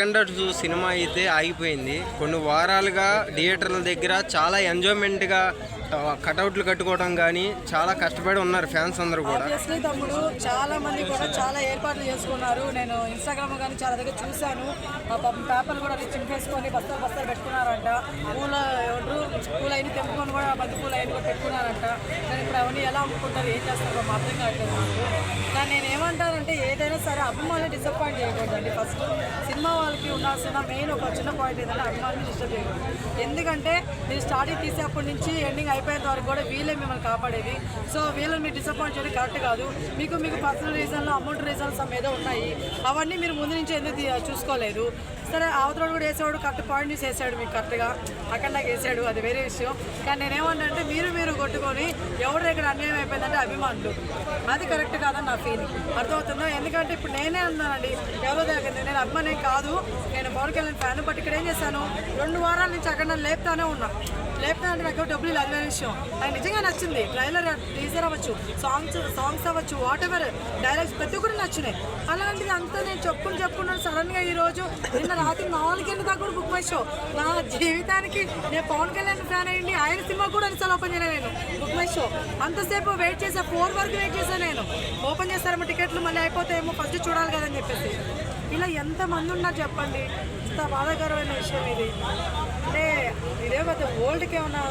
కండర్స్ cinema అయితే ఆగిపోయింది. కొన్ని వారాలుగా థియేటర్ల దగ్గర చాలా ఎంజాయ్మెంట్గా కటౌట్లు కట్టుకోవడం కానీ చాలా కష్టపడి ఉన్నారు ఫ్యాన్స్ అందరూ కూడా. తమ్ముడు చాలా మంది కూడా చాలా ఏర్పాట్లు చేసుకున్నారు. నేను ఇన్స్టాగ్రామ్ కానీ చాలా దగ్గర చూశాను. ఆ పేపర్లు కూడా చింపేసుకొని బస్తాలు బస్తాలు పెట్టుకున్నారంట. పూల ఎవరు పూలు అయిన తెంపుకొని కూడా బంతి పూల అయిన కూడా పెట్టుకున్నారంట. నేను ఇప్పుడు అవన్నీ ఎలా అమ్ముకుంటారు ఏం చేస్తారో పాపం అర్థం కావట్లేదు నాకు. కానీ నేను ఏమంటానంటే ఏదైనా సరే అభిమానులు డిసప్పాయింట్ చేయకూడదండి. ఫస్ట్ సినిమా వాళ్ళకి ఉండాల్సిన మెయిన్ ఒక చిన్న పాయింట్ ఏంటంటే అభిమానులు డిస్టర్బ్ చేయకూడదు ఎందుకంటే మీరు స్టార్టింగ్ తీసేప్పటి నుంచి ఎండింగ్ అయిపోయేంత వరకు కూడా వీళ్ళే మిమ్మల్ని కాపాడేది. సో వీళ్ళని మీరు డిసప్పాయింట్ చేయడం కరెక్ట్ కాదు. మీకు మీకు పర్సనల్ రీజన్లు అమౌంట్ రీజన్స్ ఏదో ఉన్నాయి. అవన్నీ మీరు ముందు నుంచి ఎందుకు చూసుకోలేదు? సరే అవతల కూడా వేసేవాడు కరెక్ట్ పాయింట్ యూస్ వేసాడు మీకు కరెక్ట్గా అక్కడ నాకు వేసాడు అది వేరే విషయం. కానీ నేనేమంటే మీరు మీరు కొట్టుకొని ఎవరు ఇక్కడ అన్యాయం అయిపోయిందంటే అభిమానులు. అది కరెక్ట్ కాదని నా ఫీలింగ్ అర్థమవుతుందా? ఎందుకంటే ఇప్పుడు నేనే అన్నానండి ఎవరో దగ్గర నేను అభిమానే కాదు. నేను పవన్ కళ్యాణ్ ఫ్యాన్ బట్ ఇక్కడ ఏం చేశాను? రెండు వారాల నుంచి అక్కడ నన్ను లేపుతానే ఉన్నా. లేపుతా అంటే నాకు డబ్బులు లేదు, వేరే విషయం. నాకు నిజంగా నచ్చింది. ట్రైలర్ టీజర్ అవ్వచ్చు సాంగ్స్ సాంగ్స్ అవ్వచ్చు వాట్ ఎవర్ డైలాగ్స్ ప్రతి ఒక్కటి నచ్చినాయి. అలాంటిది అంతా నేను చెప్పుకుని చెప్పుకున్నాను సడన్గా ఈరోజు. నిన్న రాత్రి నాలుగు గంటల దాకా కూడా బుక్ మై షో నా జీవితానికి నేను పవన్ కళ్యాణ్ ఫ్యాన్ అయ్యింది ఆయన సినిమా కూడా ఎన్నిసార్లు ఓపెన్ చేయలేదు నేను. బుక్ మై షో అంతసేపు వెయిట్ చేసా ఫోర్ వరకు వెయిట్ చేశాను నేను. ఓపెన్ చేస్తారేమో టికెట్లు మళ్ళీ అయిపోతాయేమో ఫస్ట్ చూడాలి కదని చెప్పేసి. ఇలా ఎంతమంది ఉన్నారు చెప్పండి. ఇంత బాధాకరమైన విషయం ఇది. అంటే ఇదే పెద్ద ఓల్డ్కి ఏమన్నా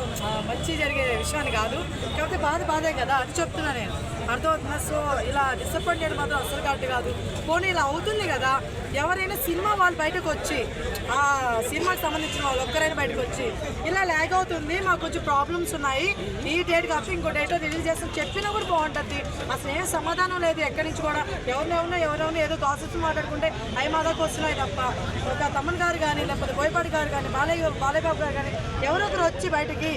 మంచి జరిగే విషయాన్ని కాదు. కాకపోతే బాధ బాధే కదా. అది చెప్తున్నా నేను. అర్థమవుతుందా? సో ఇలా డిసప్పాయింటెడ్ మాత్రం అసలు కరెక్ట్ కాదు. పోనీ ఇలా అవుతుంది కదా ఎవరైనా సినిమా వాళ్ళు బయటకు వచ్చి ఆ సినిమాకి సంబంధించిన వాళ్ళు ఒక్కరైనా బయటకు వచ్చి ఇలా ల్యాగ్ అవుతుంది మాకు కొంచెం ప్రాబ్లమ్స్ ఉన్నాయి ఈ డేట్ కాకపోతే ఇంకో డేట్ రిలీజ్ చేస్తాం చెప్పినా కూడా బాగుంటుంది. అసలు ఏం సమాధానం లేదు ఎక్కడి నుంచి కూడా. ఎవరినెవరినో ఎవరెవరినో ఏదో గాసిప్స్ మాట్లాడుకుంటే అవి మా దాకా వస్తున్నాయి తప్ప. ఒక తమ్మన్ గారు కానీ లేకపోతే బోయపాటి గారు కానీ బాలయ్య బాలయ్య బాబు గారు కానీ ఎవరో ఒకరు వచ్చి బయటికి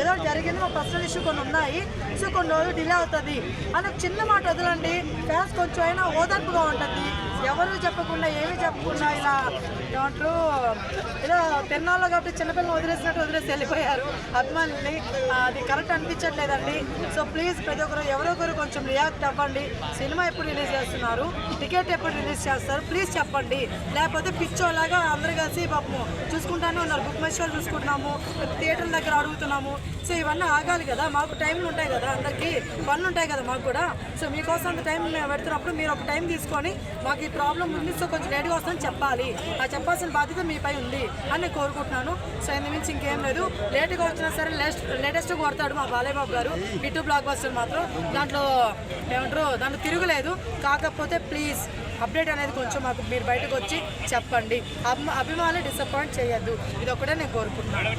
ఏదో జరిగింది మా పర్సనల్ ఇష్యూ కొన్ని ఉన్నాయి సో కొన్ని రోజులు డిలే అవుతుంది. అని చిన్న మాట వదలండి. ఫ్యాన్స్ కొంచెం అయినా ఓదార్పుగా ఉంటుంది. చెప్పకుండా ఏమీ చెప్పకుండా ఇలా ఏమంటారు ఏదో తిన్నాళ్ళు కాబట్టి చిన్నపిల్లలు వదిలేసినట్టు వదిలేసి వెళ్ళిపోయారు. అభిమానుల్ని అది కరెక్ట్ అనిపించట్లేదండి. సో ప్లీజ్ ప్రతి ఒక్కరు ఎవరో ఒకరు కొంచెం రియాక్ట్ అవ్వండి. సినిమా ఎప్పుడు రిలీజ్ చేస్తున్నారు? టికెట్ ఎప్పుడు రిలీజ్ చేస్తారు? ప్లీజ్ చెప్పండి. లేకపోతే పిచ్చోలాగా అందరూ కలిసి పాపము చూసుకుంటానే ఉన్నారు. బుక్ మై షో చూసుకుంటున్నాము థియేటర్ దగ్గర అడుగుతున్నాము. సో ఇవన్నీ ఆగాలి కదా. మాకు టైంలు ఉంటాయి కదా అందరికీ. పనులు ఉంటాయి కదా మాకు కూడా. సో మీకోసం అంత టైం మేము పెడుతున్నప్పుడు మీరు ఒక టైం తీసుకొని మాకు ఈ ప్రాబ్లం సో కొంచెం లేట్గా వస్తుందని చెప్పాలి. ఆ చెప్పాల్సిన బాధ్యత మీపై ఉంది అని నేను కోరుకుంటున్నాను. సో ఎందుకు మించి ఇంకేం లేదు. లేట్గా వచ్చినా సరే లేటెస్ట్ లేటెస్ట్ కొడతాడు మా బాలయ్య బాబు గారు. ఇటు బ్లాక్ బస్టర్ మాత్రం. దాంట్లో ఏమంటారు దాంట్లో తిరుగులేదు. కాకపోతే ప్లీజ్ అప్డేట్ అనేది కొంచెం మాకు మీరు బయటకు వచ్చి చెప్పండి. అభిమానులు డిసప్పాయింట్ చేయొద్దు. ఇది ఒకటే నేను కోరుకుంటున్నాను.